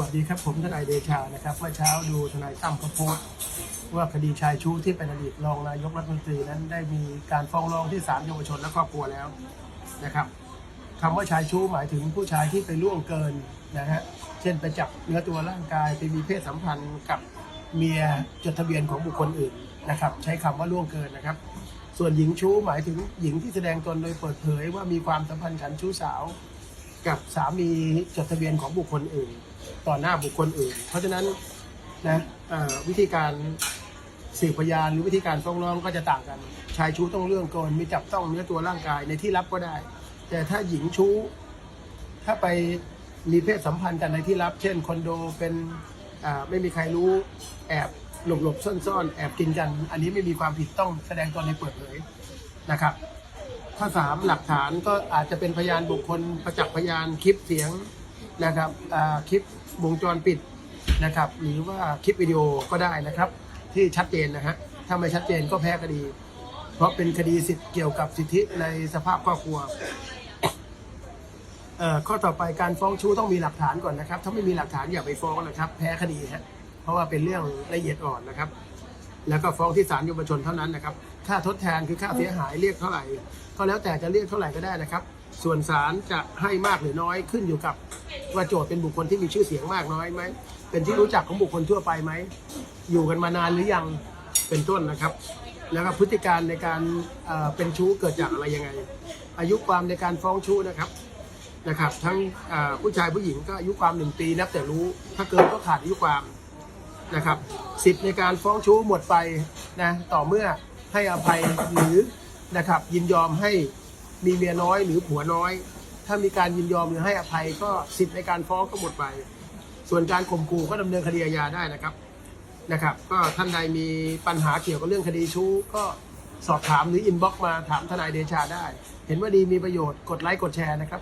วัสดีครับผมทนายเดชานะครับเมื่อเช้าดูทนายตั้มเขาโพสว่าคดีชายชู้ที่เป็นอดีตรองนายกรัฐมนตรีนั้นได้มีการฟ้องร้องที่ศาลเยาวชนและครอบครัวแล้วนะครับคำว่าชายชู้หมายถึงผู้ชายที่ไปล่วงเกินนะฮะเช่นไปจับเนื้อตัวร่างกายไปมีเพศสัมพันธ์กับเมียจดทะเบียนของบุคคลอื่นนะครับ ใช้คำว่าล่วงเกินนะครับ ส่วนหญิงชู้หมายถึงหญิงที่แสดงตนโดยเปิดเผยว่ามีความสัมพันธ์ฉันชู้สาว กับสามีจดทะเบียนของบุคคลอื่น ต่อหน้าบุคคลอื่น เพราะฉะนั้นนะวิธีการสืบพยานหรือวิธีการฟ้องร้องก็จะต่างกัน ชายชู้ต้องเรื่องเกินมีจับต้องเนื้อตัวร่างกายในที่ลับก็ได้ แต่ถ้าหญิงชู้ ถ้าไปมีเพศสัมพันธ์กันในที่ลับ เช่นคอนโดเป็นไม่มีใครรู้แอบหลบหลบๆซ่อนๆแอบกินกัน อันนี้ไม่มีความผิดต้องแสดงตนในเปิดเผยนะครับ ข้อสามหลักฐานก็อาจจะเป็นพยานบุคคลประจักษ์พยานคลิปเสียงนะครับคลิปวงจรปิดนะครับหรือว่าคลิปวิดีโอก็ได้นะครับ ที่ชัดเจนนะฮะถ้าไม่ชัดเจนก็แพ้คดี เพราะเป็นคดีสิทธิ์เกี่ยวกับสิทธิในสภาพครอบครัวเอ่อข้อต่อไปการฟ้องชู้ต้องมีหลักฐานก่อนนะครับ ถ้าไม่มีหลักฐานอย่าไปฟ้องนะครับ แพ้คดีฮะเพราะว่าเป็นเรื่องละเอียดอ่อนนะครับ แล้วก็ฟ้องที่ศาลเยาวชนเท่านั้นนะครับ ค่าทดแทนคือค่าเสียหายเรียกเท่าไหร่ ก็แล้วแต่จะเรียกเท่าไหร่ก็ได้นะครับ ส่วนศาลจะให้มากหรือน้อยขึ้นอยู่กับว่าโจทย์เป็นบุคคลที่มีชื่อเสียงมากน้อยไหม เป็นที่รู้จักของบุคคลทั่วไปไหม อยู่กันมานานหรือยัง เป็นต้นนะครับ แล้วก็พฤติการในการเอ่อเป็นชู้เกิดจากอะไรยังไง อายุความในการฟ้องชู้นะครับนะครับทั้งผู้ชายผู้หญิงก็อายุความหนึ่งปีนับแต่รู้ ถ้าเกินก็ขาดอายุความ นะครับสิทธิ์ในการฟ้องชู้หมดไปนะต่อเมื่อให้อภัยหรือนะครับยินยอมให้มีเมียน้อยหรือผัวน้อย ถ้ามีการยินยอมหรือให้อภัยก็สิทธิ์ในการฟ้องก็หมดไป ส่วนการข่มขู่ก็ดำเนินคดีอาญาได้นะครับนะครับ ก็ท่านใดมีปัญหาเกี่ยวกับเรื่องคดีชู้ก็สอบถามหรืออินบ็อกมาถามทนายเดชาได้ เห็นว่าดีมีประโยชน์กดไลค์กดแชร์นะครับ